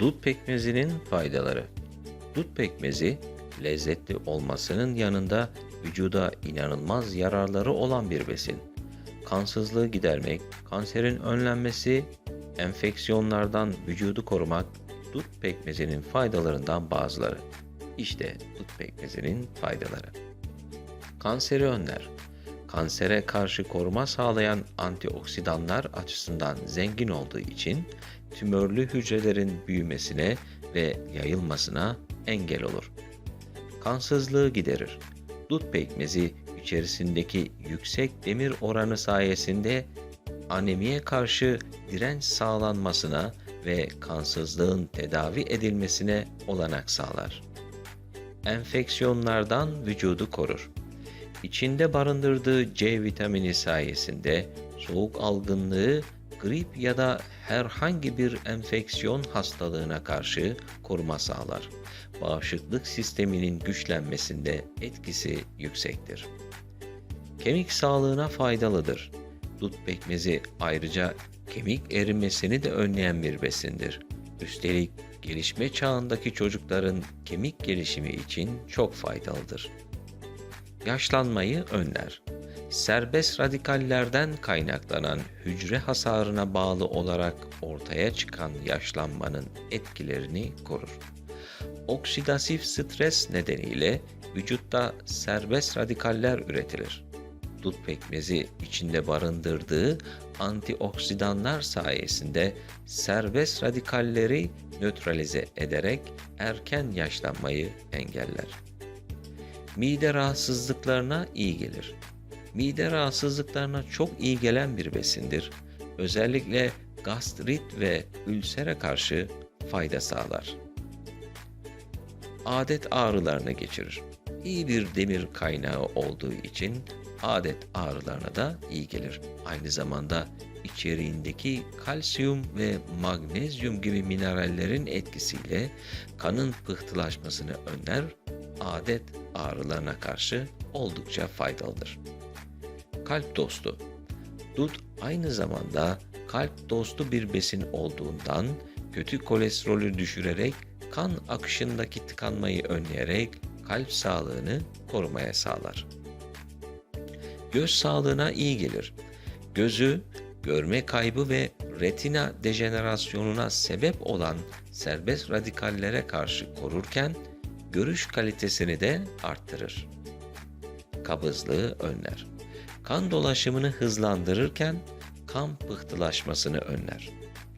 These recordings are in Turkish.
Dut pekmezinin faydaları. Dut pekmezi lezzetli olmasının yanında vücuda inanılmaz yararları olan bir besin. Kansızlığı gidermek, kanserin önlenmesi, enfeksiyonlardan vücudu korumak dut pekmezinin faydalarından bazıları. İşte dut pekmezinin faydaları. Kanseri önler. Kansere karşı koruma sağlayan antioksidanlar açısından zengin olduğu için tümörlü hücrelerin büyümesine ve yayılmasına engel olur. Kansızlığı giderir. Dut pekmezi içerisindeki yüksek demir oranı sayesinde anemiye karşı direnç sağlanmasına ve kansızlığın tedavi edilmesine olanak sağlar. Enfeksiyonlardan vücudu korur. İçinde barındırdığı C vitamini sayesinde soğuk algınlığı, grip ya da herhangi bir enfeksiyon hastalığına karşı koruma sağlar. Bağışıklık sisteminin güçlenmesinde etkisi yüksektir. Kemik sağlığına faydalıdır. Dut pekmezi ayrıca kemik erimesini de önleyen bir besindir. Üstelik gelişme çağındaki çocukların kemik gelişimi için çok faydalıdır. Yaşlanmayı önler. Serbest radikallerden kaynaklanan hücre hasarına bağlı olarak ortaya çıkan yaşlanmanın etkilerini korur. Oksidatif stres nedeniyle vücutta serbest radikaller üretilir. Dut pekmezi içinde barındırdığı antioksidanlar sayesinde serbest radikalleri nötralize ederek erken yaşlanmayı engeller. Mide rahatsızlıklarına iyi gelir. Mide rahatsızlıklarına çok iyi gelen bir besindir. Özellikle gastrit ve ülsere karşı fayda sağlar. Adet ağrılarını geçirir. İyi bir demir kaynağı olduğu için adet ağrılarına da iyi gelir. Aynı zamanda içeriğindeki kalsiyum ve magnezyum gibi minerallerin etkisiyle kanın pıhtılaşmasını önler, adet ağrılarına karşı oldukça faydalıdır. Kalp dostu Dut aynı zamanda kalp dostu bir besin olduğundan kötü kolesterolü düşürerek kan akışındaki tıkanmayı önleyerek kalp sağlığını korumaya sağlar. Göz sağlığına iyi gelir. Gözü görme kaybı ve retina dejenerasyonuna sebep olan serbest radikallere karşı korurken görüş kalitesini de arttırır. Kabızlığı önler. Kan dolaşımını hızlandırırken kan pıhtılaşmasını önler.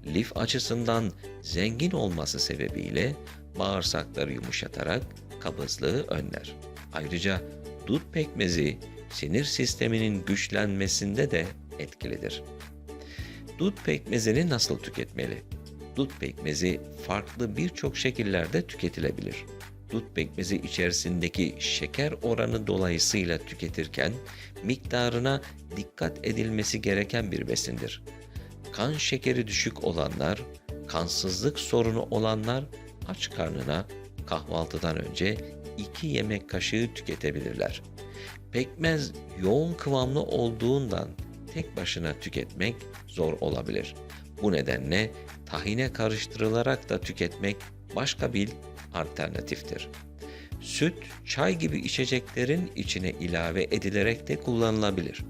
Lif açısından zengin olması sebebiyle bağırsakları yumuşatarak kabızlığı önler. Ayrıca dut pekmezi sinir sisteminin güçlenmesinde de etkilidir. Dut pekmezini nasıl tüketmeli? Dut pekmezi farklı birçok şekillerde tüketilebilir. Dut pekmezi içerisindeki şeker oranı dolayısıyla tüketirken miktarına dikkat edilmesi gereken bir besindir. Kan şekeri düşük olanlar, kansızlık sorunu olanlar aç karnına kahvaltıdan önce 2 yemek kaşığı tüketebilirler. Pekmez yoğun kıvamlı olduğundan tek başına tüketmek zor olabilir. Bu nedenle tahine karıştırılarak da tüketmek başka bir alternatiftir. Süt, çay gibi içeceklerin içine ilave edilerek de kullanılabilir.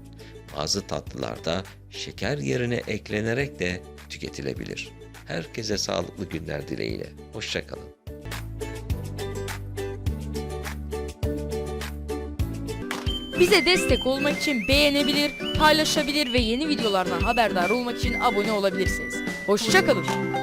Bazı tatlılarda şeker yerine eklenerek de tüketilebilir. Herkese sağlıklı günler dileğiyle. Hoşçakalın. Bize destek olmak için beğenebilir, paylaşabilir ve yeni videolardan haberdar olmak için abone olabilirsiniz. Hoşçakalın.